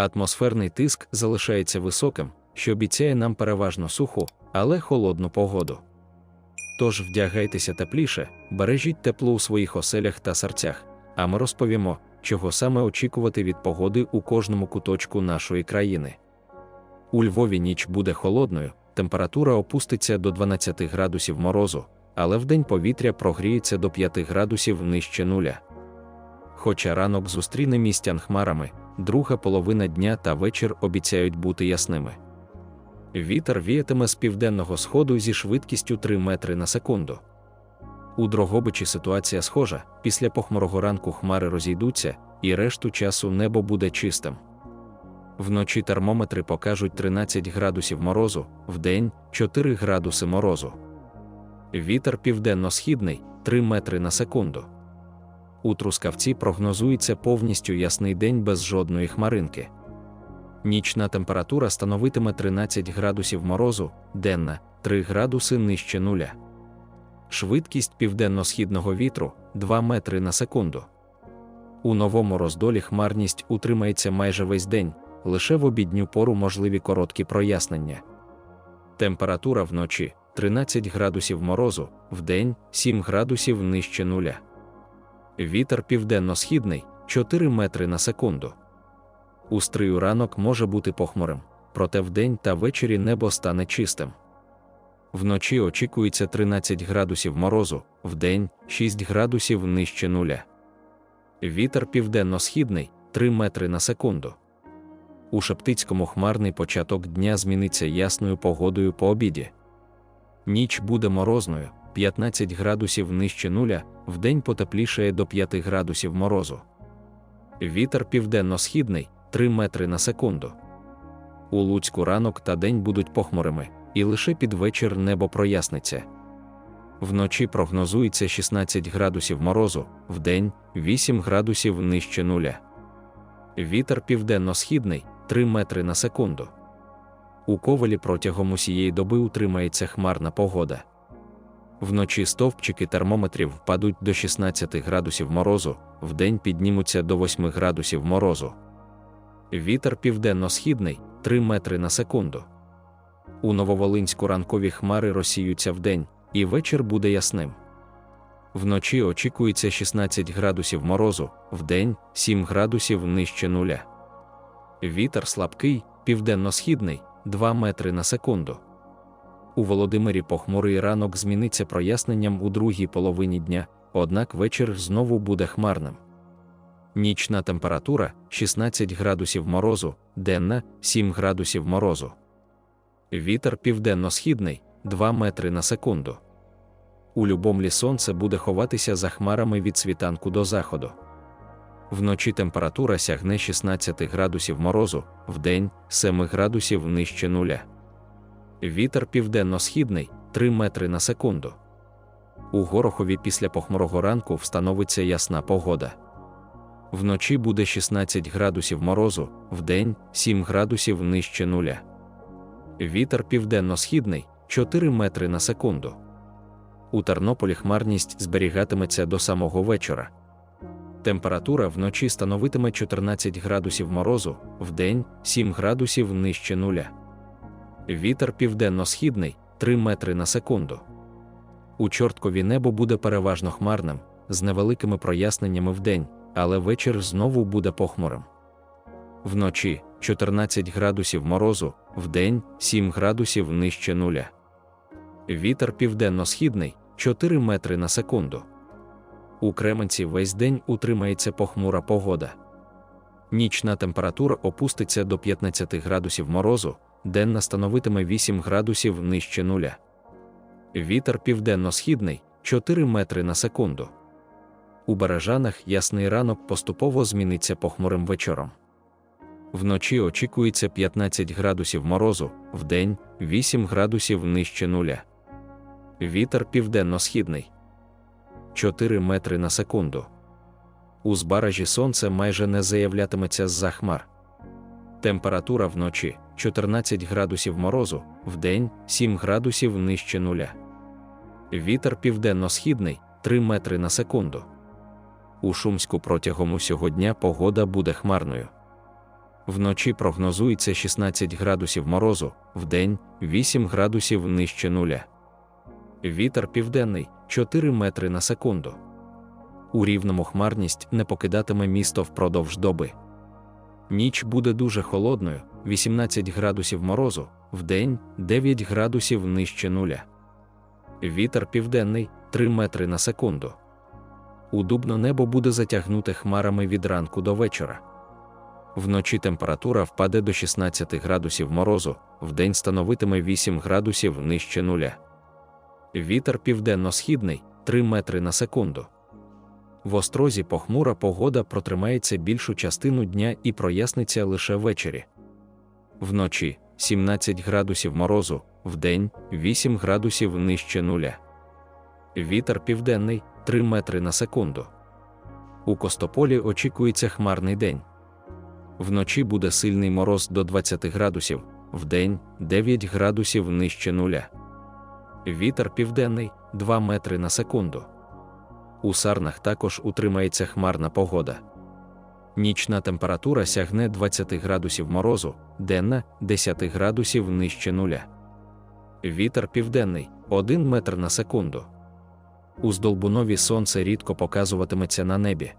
Атмосферний тиск залишається високим, що обіцяє нам переважно суху, але холодну погоду. Тож вдягайтеся тепліше, бережіть тепло у своїх оселях та серцях, а ми розповімо, чого саме очікувати від погоди у кожному куточку нашої країни. У Львові ніч буде холодною, температура опуститься до 12 градусів морозу, але вдень повітря прогріється до 5 градусів нижче нуля. Хоча ранок зустріне містян хмарами, друга половина дня та вечір обіцяють бути ясними. Вітер віятиме з південного сходу зі швидкістю 3 метри на секунду. У Дрогобичі ситуація схожа, після похмурого ранку хмари розійдуться, і решту часу небо буде чистим. Вночі термометри покажуть 13 градусів морозу, вдень 4 градуси морозу. Вітер південно-східний 3 метри на секунду. У Трускавці прогнозується повністю ясний день без жодної хмаринки. Нічна температура становитиме 13 градусів морозу, денна 3 градуси нижче нуля. Швидкість південно-східного вітру 2 метри на секунду. У новому роздолі хмарність утримається майже весь день, лише в обідню пору можливі короткі прояснення. Температура вночі 13 градусів морозу, вдень 7 градусів нижче нуля. Вітер південно-східний 4 метри на секунду. У стрию ранок може бути похмурим, проте вдень та ввечері небо стане чистим. Вночі очікується 13 градусів морозу, вдень 6 градусів нижче нуля. Вітер південно-східний 3 метри на секунду. У Шептицькому хмарний початок дня зміниться ясною погодою по обіді. Ніч буде морозною 15 градусів нижче нуля, вдень потеплішає до 5 градусів морозу. Вітер південно-східний 3 метри на секунду. У Луцьку ранок та день будуть похмурими, і лише під вечір небо проясниться. Вночі прогнозується 16 градусів морозу, вдень 8 градусів нижче нуля. Вітер південно-східний 3 метри на секунду. У ковалі протягом усієї доби утримається хмарна погода. Вночі стовпчики термометрів впадуть до 16 градусів морозу, вдень піднімуться до 8 градусів морозу. Вітер південно-східний 3 метри на секунду. У Нововолинську ранкові хмари розсіються вдень, і вечір буде ясним. Вночі очікується 16 градусів морозу, вдень 7 градусів нижче нуля. Вітер слабкий, південно-східний 2 метри на секунду. У Володимирі похмурий ранок зміниться проясненням у другій половині дня, однак вечір знову буде хмарним. Нічна температура 16 градусів морозу, денна 7 градусів морозу. Вітер південно-східний 2 метри на секунду. У Любомлі сонце буде ховатися за хмарами від світанку до заходу. Вночі температура сягне 16 градусів морозу, вдень 7 градусів нижче нуля. Вітер південно-східний 3 метри на секунду. У Горохові після похмурого ранку встановиться ясна погода. Вночі буде 16 градусів морозу, вдень 7 градусів нижче нуля. Вітер південно-східний 4 метри на секунду. У Тернополі хмарність зберігатиметься до самого вечора. Температура вночі становитиме 14 градусів морозу, вдень 7 градусів нижче нуля. Вітер південно-східний 3 метри на секунду. У чорткові небо буде переважно хмарним, з невеликими проясненнями вдень, але вечір знову буде похмурим. Вночі 14 градусів морозу, вдень 7 градусів нижче нуля. Вітер південно-східний 4 метри на секунду. У Кременці весь день утримається похмура погода. Нічна температура опуститься до 15 градусів морозу, денна становитиме 8 градусів нижче нуля. Вітер південно-східний 4 метри на секунду. У Бережанах ясний ранок поступово зміниться похмурим вечором. Вночі очікується 15 градусів морозу, вдень 8 градусів нижче нуля. Вітер південно-східний 4 метри на секунду. У збаражі сонце майже не заявлятиметься з-за хмар. Температура вночі 14 градусів морозу, вдень 7 градусів нижче нуля. Вітер південно-східний 3 метри на секунду. У Шумську протягом усього дня погода буде хмарною. Вночі прогнозується 16 градусів морозу, вдень 8 градусів нижче нуля. Вітер південний 4 метри на секунду. У рівному хмарність не покидатиме місто впродовж доби. Ніч буде дуже холодною 18 градусів морозу, вдень 9 градусів нижче нуля. Вітер південний 3 метри на секунду. У небо буде затягнуте хмарами від ранку до вечора. Вночі температура впаде до 16 градусів морозу, вдень становитиме 8 градусів нижче нуля. Вітер південно-східний 3 метри на секунду. В острозі похмура погода протримається більшу частину дня і проясниться лише ввечері. Вночі 17 градусів морозу, вдень 8 градусів нижче нуля. Вітер південний 3 метри на секунду. У Костополі очікується хмарний день. Вночі буде сильний мороз до 20 градусів, вдень 9 градусів нижче нуля. Вітер південний 2 метри на секунду. У сарнах також утримається хмарна погода. Нічна температура сягне 20 градусів морозу, денна 10 градусів нижче нуля. Вітер південний 1 метр на секунду. У Здолбунові сонце рідко показуватиметься на небі.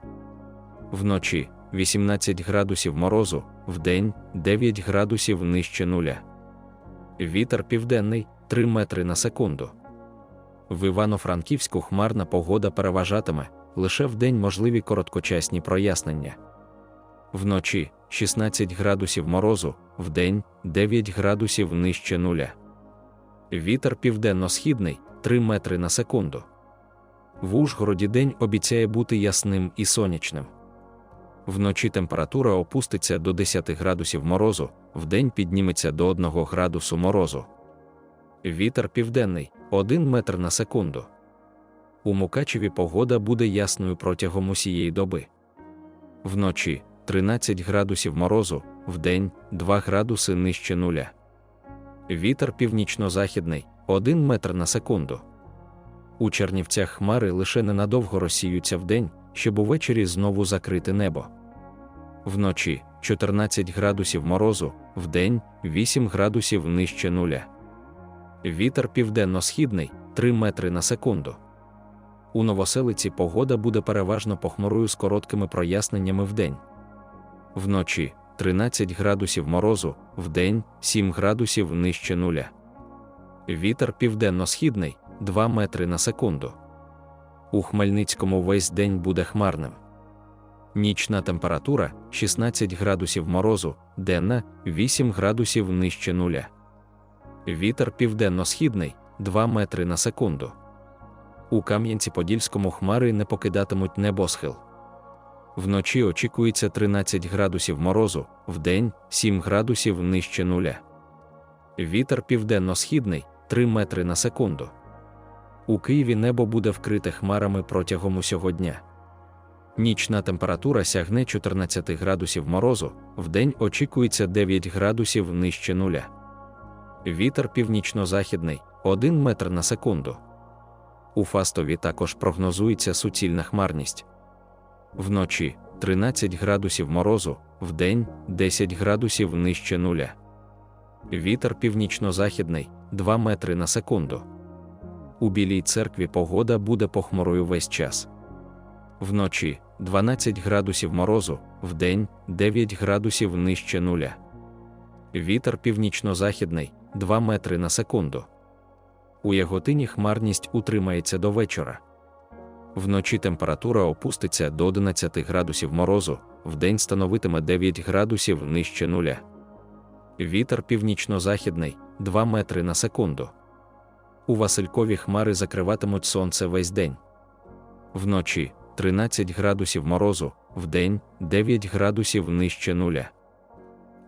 Вночі 18 градусів морозу, вдень 9 градусів нижче нуля. Вітер південний 3 метри на секунду. В Івано-Франківську хмарна погода переважатиме, лише вдень можливі короткочасні прояснення. Вночі 16 градусів морозу, вдень 9 градусів нижче нуля. Вітер південно-східний 3 метри на секунду. В Ужгороді день обіцяє бути ясним і сонячним. Вночі температура опуститься до 10 градусів морозу, вдень підніметься до 1 градусу морозу. Вітер південний 1 метр на секунду. У Мукачеві погода буде ясною протягом усієї доби. Вночі 13 градусів морозу, вдень 2 градуси нижче нуля. Вітер північно-західний 1 метр на секунду. У Чернівцях хмари лише ненадовго розсіються вдень, щоб увечері знову закрити небо. Вночі 14 градусів морозу, вдень 8 градусів нижче нуля. Вітер південно-східний 3 метри на секунду. У новоселиці погода буде переважно похмурою з короткими проясненнями вдень. Вночі 13 градусів морозу, вдень 7 градусів нижче нуля. Вітер південно-східний 2 метри на секунду. У Хмельницькому весь день буде хмарним. Нічна температура 16 градусів морозу, денна 8 градусів нижче нуля. Вітер південно-східний 2 метри на секунду. У Кам'янці-Подільському хмари не покидатимуть небосхил. Вночі очікується 13 градусів морозу, вдень 7 градусів нижче нуля. Вітер південно-східний 3 метри на секунду. У Києві небо буде вкрите хмарами протягом усього дня. Нічна температура сягне 14 градусів морозу, вдень очікується 9 градусів нижче нуля. Вітер північно-західний 1 метр на секунду. У Фастові також прогнозується суцільна хмарність. Вночі 13 градусів морозу, вдень 10 градусів нижче нуля. Вітер північно-західний 2 метри на секунду. У Білій церкві погода буде похмурою весь час. Вночі 12 градусів морозу, вдень 9 градусів нижче нуля. Вітер північно-західний 2 метри на секунду. У Яготині хмарність утримається до вечора. Вночі температура опуститься до 11 градусів морозу, вдень становитиме 9 градусів нижче нуля. Вітер північно-західний 2 метри на секунду. У Василькові хмари закриватимуть сонце весь день. Вночі 13 градусів морозу, вдень 9 градусів нижче нуля.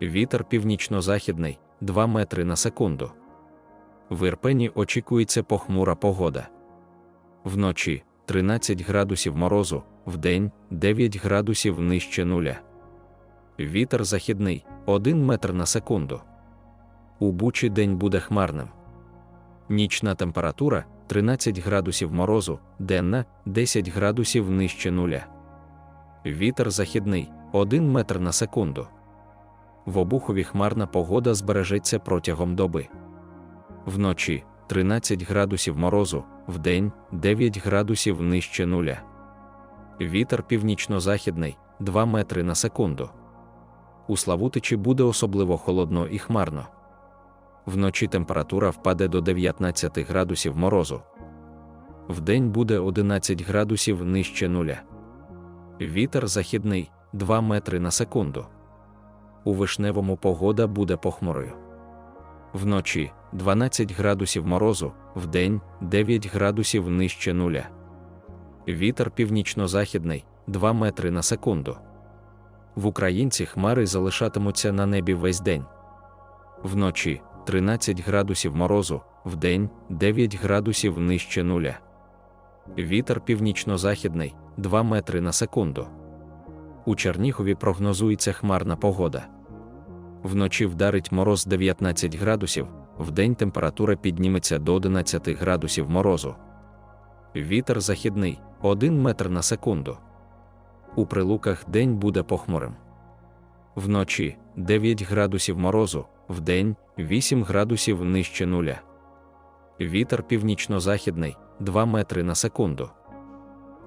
Вітер північно-західний 2 метри на секунду. В Ірпені очікується похмура погода. Вночі 13 градусів морозу, вдень 9 градусів нижче нуля. Вітер західний 1 метр на секунду. У Бучі день буде хмарним. Нічна температура 13 градусів морозу, денна 10 градусів нижче нуля. Вітер західний 1 метр на секунду. В обухові хмарна погода збережеться протягом доби. Вночі 13 градусів морозу, вдень 9 градусів нижче нуля. Вітер північно-західний 2 метри на секунду. У Славутичі буде особливо холодно і хмарно. Вночі температура впаде до 19 градусів морозу. Вдень буде 11 градусів нижче нуля. Вітер західний 2 метри на секунду. У вишневому погода буде похмурою. Вночі 12 градусів морозу, вдень 9 градусів нижче нуля. Вітер північно-західний 2 метри на секунду. В українці хмари залишатимуться на небі весь день. Вночі 13 градусів морозу, вдень 9 градусів нижче нуля. Вітер північно-західний 2 метри на секунду. У Чернігові прогнозується хмарна погода. Вночі вдарить мороз 19 градусів, вдень температура підніметься до 11 градусів морозу. Вітер західний 1 метр на секунду. У прилуках день буде похмурим. Вночі 9 градусів морозу, вдень 8 градусів нижче нуля. Вітер північно-західний 2 метри на секунду.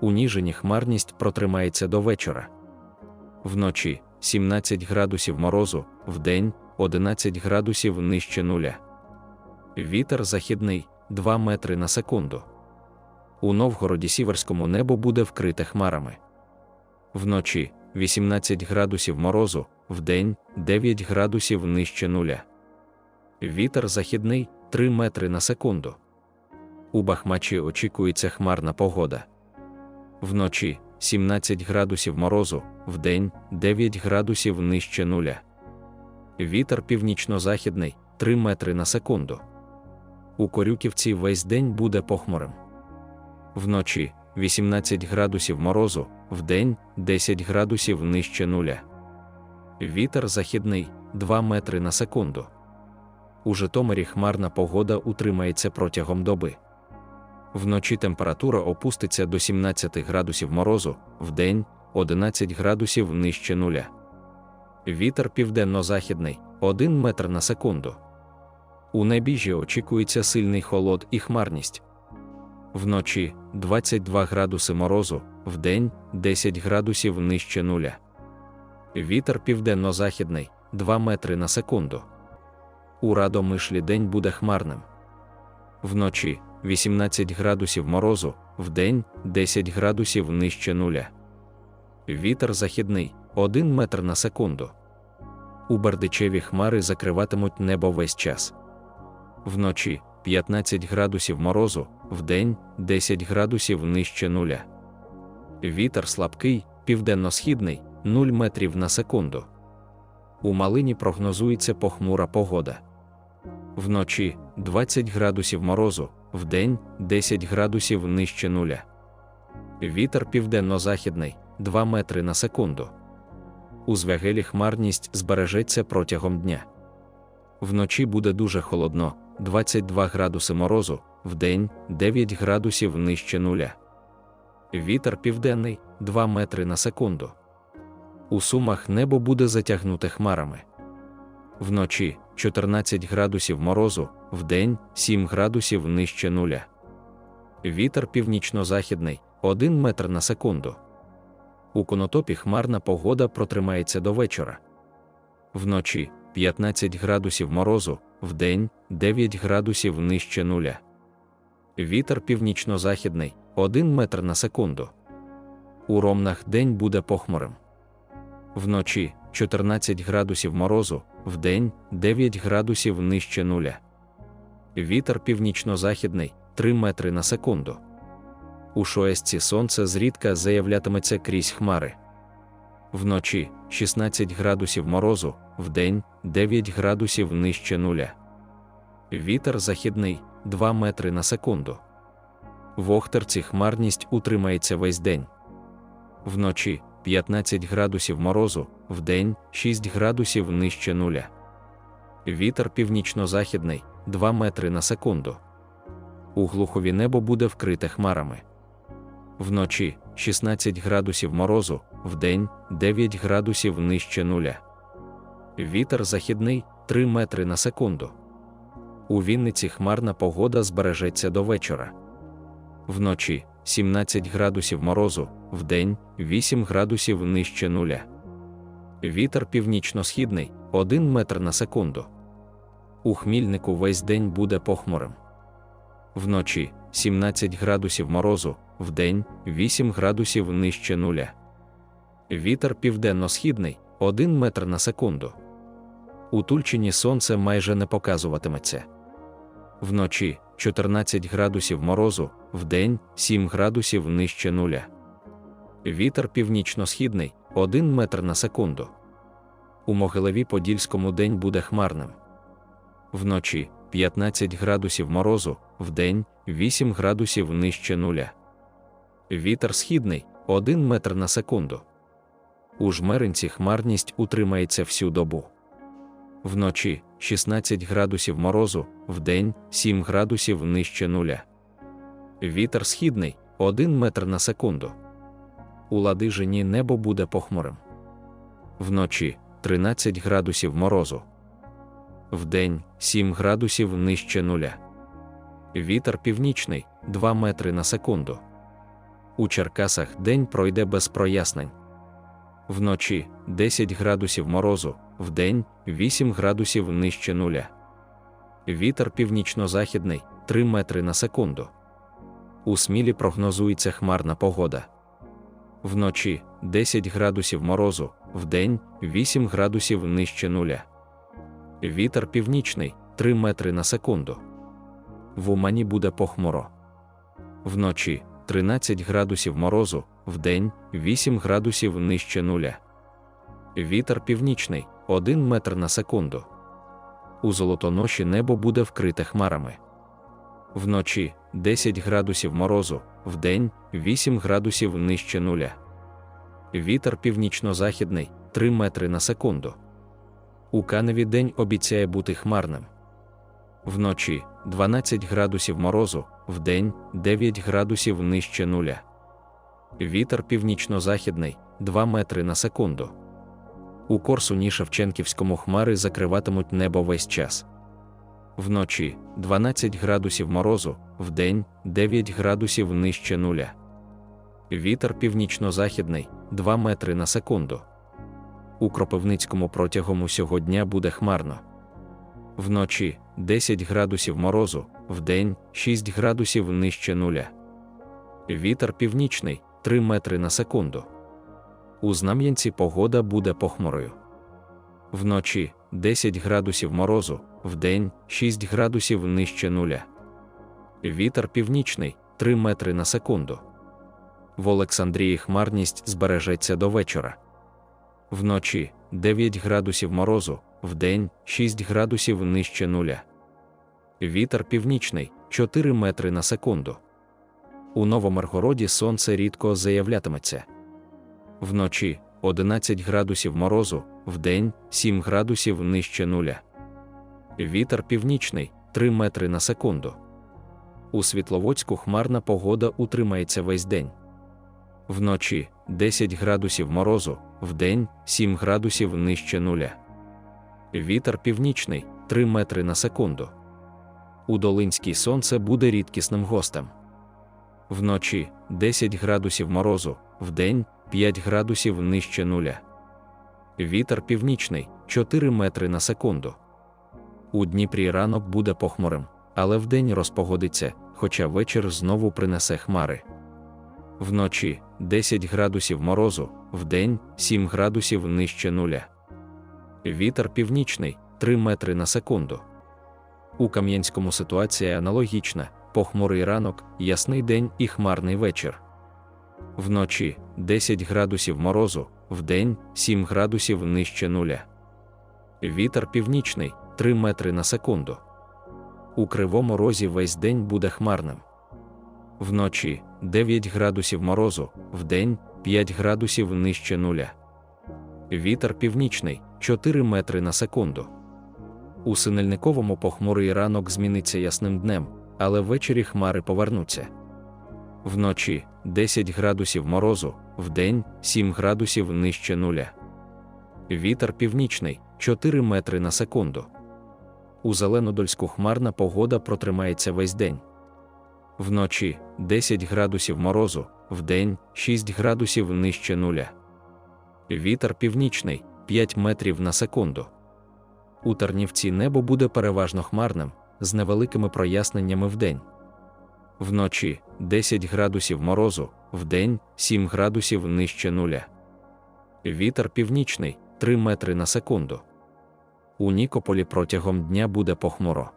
У Ніжині хмарність протримається до вечора. Вночі 17 градусів морозу, вдень 11 градусів нижче нуля. Вітер західний 2 метри на секунду. У Новгороді Сіверському небо буде вкрите хмарами. Вночі 18 градусів морозу, вдень 9 градусів нижче нуля. Вітер західний 3 метри на секунду. У Бахмачі очікується хмарна погода. Вночі 17 градусів морозу, вдень 9 градусів нижче нуля. Вітер північно-західний 3 метри на секунду. У Корюківці весь день буде похмурим. Вночі 18 градусів морозу, вдень 10 градусів нижче нуля. Вітер західний 2 метри на секунду. У Житомирі хмарна погода утримається протягом доби. Вночі температура опуститься до 17 градусів морозу, вдень 11 градусів нижче нуля. Вітер південно-західний 1 метр на секунду. У небіжі очікується сильний холод і хмарність. Вночі 22 градуси морозу, вдень 10 градусів нижче нуля. Вітер південно-західний 2 метри на секунду. У Радомишлі день буде хмарним. Вночі 18 градусів морозу, вдень 10 градусів нижче нуля. Вітер західний 1 метр на секунду. У Бердичеві хмари закриватимуть небо весь час. Вночі 15 градусів морозу, вдень 10 градусів нижче нуля. Вітер слабкий, південно-східний 0 метрів на секунду. У малині прогнозується похмура погода. Вночі 20 градусів морозу, вдень 10 градусів нижче нуля. Вітер південно-західний 2 метри на секунду. У звягелі хмарність збережеться протягом дня. Вночі буде дуже холодно 22 градуси морозу, вдень 9 градусів нижче нуля. Вітер південний 2 метри на секунду. У сумах небо буде затягнуте хмарами. Вночі 14 градусів морозу, вдень 7 градусів нижче нуля. Вітер північно-західний 1 метр на секунду. У конотопі хмарна погода протримається до вечора. Вночі 15 градусів морозу, вдень 9 градусів нижче нуля. Вітер північно-західний 1 метр на секунду. У ромнах день буде похмурим. Вночі 14 градусів морозу, вдень 9 градусів нижче нуля. Вітер північно-західний 3 метри на секунду. У шоесці сонце зрідка заявлятиметься крізь хмари. Вночі 16 градусів морозу, вдень 9 градусів нижче нуля. Вітер західний 2 метри на секунду. В Охтерці хмарність утримається весь день. Вночі 15 градусів морозу, вдень 6 градусів нижче нуля. Вітер північно-західний 2 метри на секунду. У глухові небо буде вкрите хмарами. Вночі 16 градусів морозу, вдень 9 градусів нижче нуля. Вітер західний 3 метри на секунду. У Вінниці хмарна погода збережеться до вечора. Вночі 17 градусів морозу, вдень 8 градусів нижче нуля. Вітер північно-східний 1 метр на секунду. У хмільнику весь день буде похмурим. Вночі 17 градусів морозу, вдень 8 градусів нижче нуля. Вітер південно-східний 1 метр на секунду. У Тульчині сонце майже не показуватиметься. Вночі 14 градусів морозу, вдень 7 градусів нижче нуля. Вітер північно-східний 1 метр на секунду. У Могилеві Подільському день буде хмарним. Вночі 15 градусів морозу, вдень 8 градусів нижче нуля. Вітер східний 1 метр на секунду. У жмеринці хмарність утримається всю добу. Вночі 16 градусів морозу, вдень 7 градусів нижче нуля. Вітер східний 1 метр на секунду. У Ладижині небо буде похмурим. Вночі 13 градусів морозу. Вдень 7 градусів нижче нуля. Вітер північний 2 метри на секунду. У Черкасах день пройде без прояснень. Вночі 10 градусів морозу, вдень 8 градусів нижче нуля. Вітер північно-західний 3 метри на секунду. У смілі прогнозується хмарна погода. Вночі 10 градусів морозу, вдень 8 градусів нижче нуля. Вітер північний 3 метри на секунду. В Умані буде похмуро. Вночі 13 градусів морозу, вдень 8 градусів нижче нуля. Вітер північний 1 метр на секунду. У золотоноші небо буде вкрите хмарами. Вночі 10 градусів морозу, вдень 8 градусів нижче нуля. Вітер північно-західний 3 метри на секунду. У Каневі день обіцяє бути хмарним. Вночі 12 градусів морозу, вдень 9 градусів нижче нуля. Вітер північно-західний 2 метри на секунду. У Корсуні Шевченківському хмари закриватимуть небо весь час. Вночі 12 градусів морозу, вдень 9 градусів нижче нуля. Вітер північно-західний 2 метри на секунду. У Кропивницькому протягом усього дня буде хмарно. Вночі 10 градусів морозу, вдень 6 градусів нижче нуля. Вітер північний 3 метри на секунду. У Знам'янці погода буде похмурою. Вночі 10 градусів морозу, вдень 6 градусів нижче нуля. Вітер північний 3 метри на секунду. В Олександрії хмарність збережеться до вечора. Вночі 9 градусів морозу, вдень 6 градусів нижче нуля. Вітер північний 4 метри на секунду. У Новомаргороді сонце рідко заявлятиметься. Вночі 11 градусів морозу, вдень 7 градусів нижче нуля. Вітер північний 3 метри на секунду. У Світловодську хмарна погода утримається весь день. Вночі 10 градусів морозу, вдень 7 градусів нижче нуля. Вітер північний 3 метри на секунду. У Долинській сонце буде рідкісним гостем. Вночі 10 градусів морозу, вдень 5 градусів нижче нуля. Вітер північний 4 метри на секунду. У Дніпрі ранок буде похмурим, але вдень розпогодиться, хоча вечір знову принесе хмари. Вночі 10 градусів морозу, вдень 7 градусів нижче нуля. Вітер північний 3 метри на секунду. У Кам'янському ситуація аналогічна: похмурий ранок, ясний день і хмарний вечір. Вночі 10 градусів морозу, вдень 7 градусів нижче нуля. Вітер північний 3 метри на секунду. У кривому розі весь день буде хмарним. Вночі 9 градусів морозу, вдень 5 градусів нижче нуля. Вітер північний 4 метри на секунду. У синельниковому похмурий ранок зміниться ясним днем, але ввечері хмари повернуться. Вночі 10 градусів морозу, вдень 7 градусів нижче нуля. Вітер північний 4 метри на секунду. У Зеленодольську хмарна погода протримається весь день. Вночі 10 градусів морозу, вдень 6 градусів нижче нуля. Вітер північний 5 метрів на секунду. У Тарнівці небо буде переважно хмарним, з невеликими проясненнями вдень. Вночі 10 градусів морозу, вдень 7 градусів нижче нуля. Вітер північний 3 метри на секунду. У Нікополі протягом дня буде похмуро.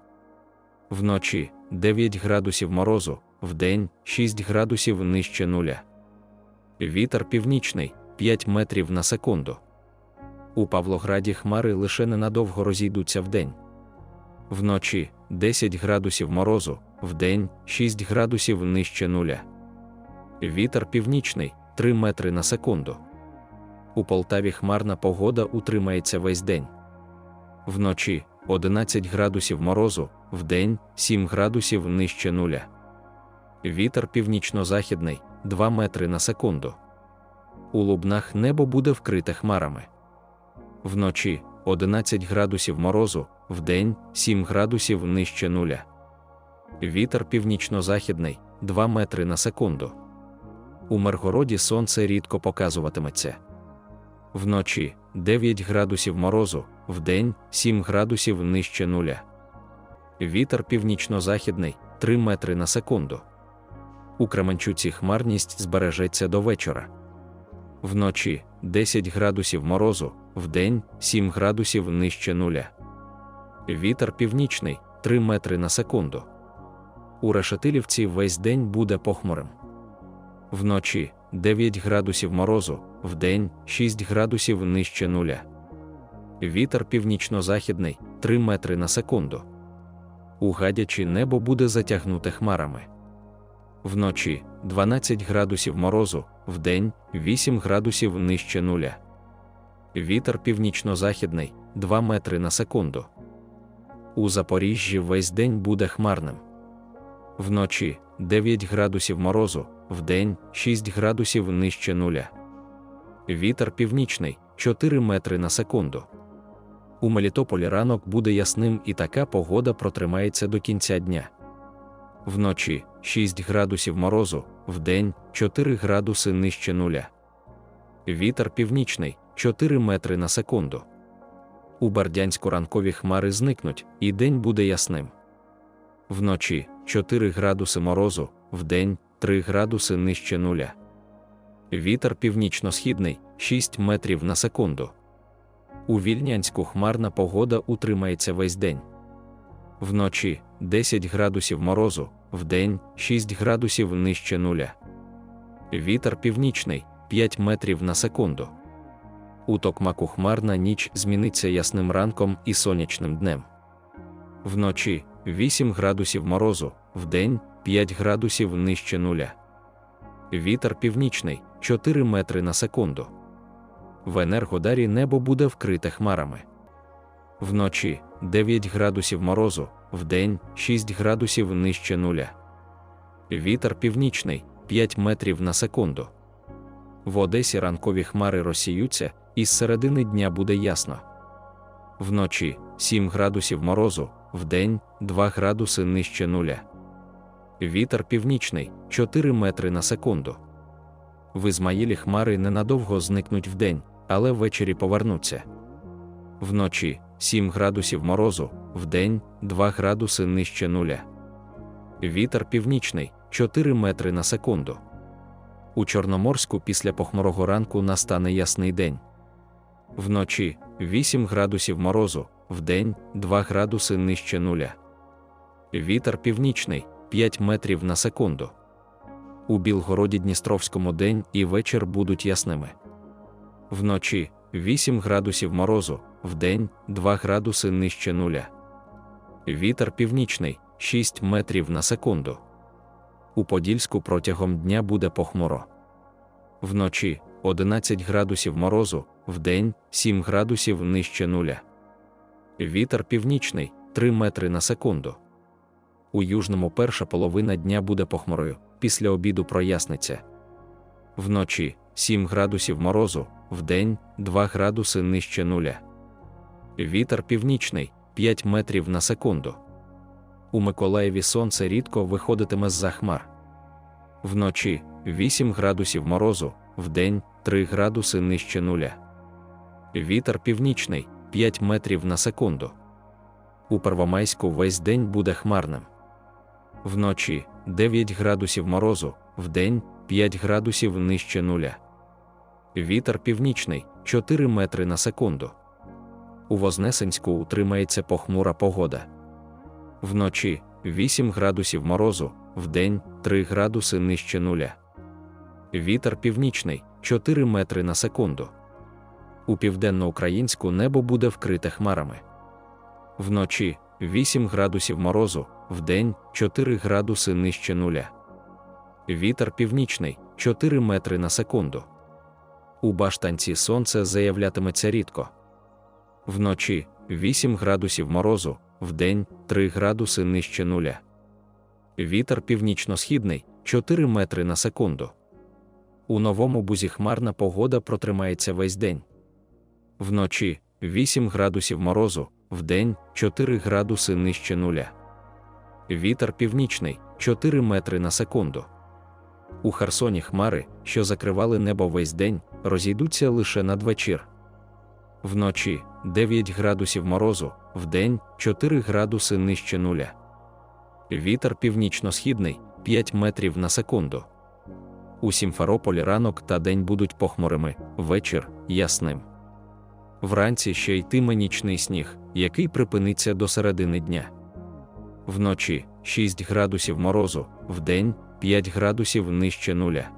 Вночі 9 градусів морозу, вдень 6 градусів нижче нуля. Вітер північний 5 метрів на секунду. У Павлограді хмари лише ненадовго розійдуться вдень. Вночі 10 градусів морозу, вдень 6 градусів нижче нуля. Вітер північний 3 метри на секунду. У Полтаві хмарна погода утримається весь день. Вночі 11 градусів морозу, вдень 7 градусів нижче нуля. Вітер північно-західний 2 метри на секунду. У Лубнах небо буде вкрите хмарами. Вночі 11 градусів морозу, вдень 7 градусів нижче нуля. Вітер північно-західний 2 метри на секунду. У Миргороді сонце рідко показуватиметься. Вночі 9 градусів морозу, вдень 7 градусів нижче нуля. Вітер північно-західний 3 метри на секунду. У Кременчуці хмарність збережеться до вечора. Вночі 10 градусів морозу, вдень 7 градусів нижче нуля. Вітер північний 3 метри на секунду. У Решетилівці весь день буде похмурим. Вночі 9 градусів морозу, вдень 6 градусів нижче нуля. Вітер північно-західний 3 метри на секунду. У гадячі небо буде затягнуте хмарами. Вночі 12 градусів морозу, вдень 8 градусів нижче нуля. Вітер північно-західний 2 метри на секунду. У Запоріжжі весь день буде хмарним. Вночі 9 градусів морозу, вдень 6 градусів нижче нуля. Вітер північний 4 метри на секунду. У Мелітополі ранок буде ясним і така погода протримається до кінця дня. Вночі 6 градусів морозу, вдень 4 градуси нижче нуля. Вітер північний 4 метри на секунду. У Бардянську ранкові хмари зникнуть, і день буде ясним. Вночі 4 градуси морозу, вдень 3 градуси нижче нуля. Вітер північно-східний 6 метрів на секунду. У Вільнянську хмарна погода утримається весь день. Вночі 10 градусів морозу, вдень 6 градусів нижче нуля. Вітер північний 5 метрів на секунду. У Токмаку хмарна ніч зміниться ясним ранком і сонячним днем. Вночі 8 градусів морозу, вдень 5 градусів нижче нуля. Вітер північний 4 метри на секунду. В Енергодарі небо буде вкрите хмарами. Вночі 9 градусів морозу, вдень 6 градусів нижче нуля. Вітер північний 5 метрів на секунду. В Одесі ранкові хмари розсіються, і з середини дня буде ясно. Вночі 7 градусів морозу, вдень 2 градуси нижче нуля. Вітер північний 4 метри на секунду. В Ізмаїлі хмари ненадовго зникнуть вдень, але ввечері повернуться. Вночі 7 градусів морозу, вдень 2 градуси нижче нуля. Вітер північний 4 метри на секунду. У Чорноморську після похмурого ранку настане ясний день. Вночі 8 градусів морозу, вдень 2 градуси нижче нуля. Вітер північний 5 метрів на секунду. У Білгороді Дністровському день і вечір будуть ясними. Вночі 8 градусів морозу, вдень 2 градуси нижче нуля. Вітер північний 6 метрів на секунду. У Подільську протягом дня буде похмуро. Вночі 11 градусів морозу, вдень 7 градусів нижче нуля. Вітер північний 3 метри на секунду. У южному перша половина дня буде похмурою, після обіду проясниться. Вночі 7 градусів морозу, вдень 2 градуси нижче нуля. Вітер північний 5 метрів на секунду. У Миколаєві сонце рідко виходитиме з-за хмар. Вночі 8 градусів морозу, вдень 3 градуси нижче нуля. Вітер північний 5 метрів на секунду. У Первомайську весь день буде хмарним. Вночі 9 градусів морозу, вдень 5 градусів нижче нуля. Вітер північний 4 метри на секунду. У Вознесенську утримається похмура погода. Вночі 8 градусів морозу, вдень 3 градуси нижче нуля. Вітер північний 4 метри на секунду. У південноукраїнську небо буде вкрите хмарами. Вночі 8 градусів морозу, вдень 4 градуси нижче нуля. Вітер північний 4 метри на секунду. У баштанці сонце заявлятиметься рідко. Вночі 8 градусів морозу, вдень 3 градуси нижче нуля. Вітер північно-східний 4 метри на секунду. У новому бузі хмарна погода протримається весь день. Вночі 8 градусів морозу, вдень 4 градуси нижче нуля. Вітер північний 4 метри на секунду. У Херсоні хмари, що закривали небо весь день, розійдуться лише надвечір. Вночі 9 градусів морозу, вдень 4 градуси нижче нуля. Вітер північно-східний 5 метрів на секунду. У Сімферополі ранок та день будуть похмурими, вечір ясним. Вранці ще йтиме нічний сніг, який припиниться до середини дня. Вночі 6 градусів морозу, вдень 5 градусів нижче нуля.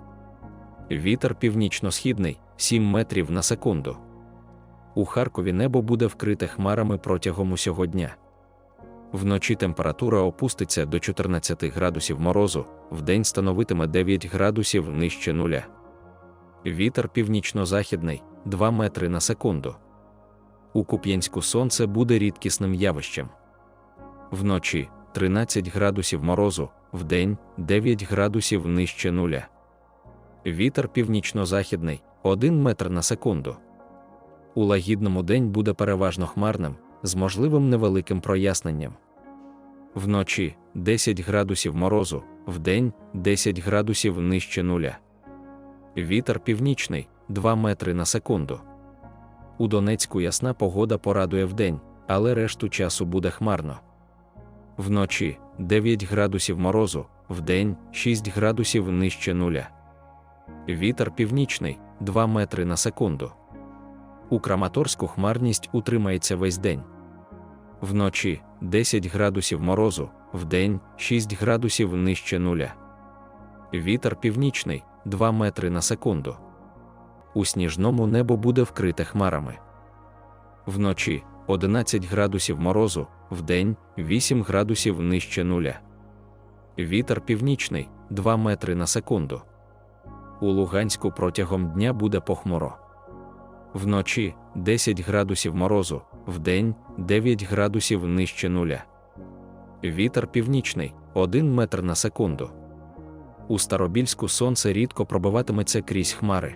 Вітер північно-східний 7 метрів на секунду. У Харкові небо буде вкрите хмарами протягом усього дня. Вночі температура опуститься до 14 градусів морозу, вдень становитиме 9 градусів нижче нуля. Вітер північно-західний 2 метри на секунду. У Куп'янську сонце буде рідкісним явищем. Вночі 13 градусів морозу, вдень 9 градусів нижче нуля. Вітер північно-західний 1 метр на секунду. У лагідному день буде переважно хмарним, з можливим невеликим проясненням. Вночі 10 градусів морозу, вдень 10 градусів нижче нуля. Вітер північний 2 метри на секунду. У Донецьку ясна погода порадує вдень, але решту часу буде хмарно. Вночі 9 градусів морозу, вдень 6 градусів нижче нуля. Вітер північний 2 метри на секунду. У Краматорську хмарність утримається весь день. Вночі 10 градусів морозу, вдень 6 градусів нижче нуля. Вітер північний 2 метри на секунду. У сніжному небо буде вкрите хмарами. Вночі 11 градусів морозу, вдень 8 градусів нижче нуля. Вітер північний 2 метри на секунду. У Луганську протягом дня буде похмуро. Вночі 10 градусів морозу, вдень 9 градусів нижче нуля. Вітер північний 1 метр на секунду. У Старобільську сонце рідко пробиватиметься крізь хмари.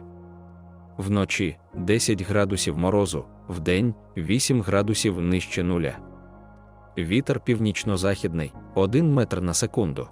Вночі 10 градусів морозу, вдень 8 градусів нижче нуля. Вітер північно-західний 1 метр на секунду.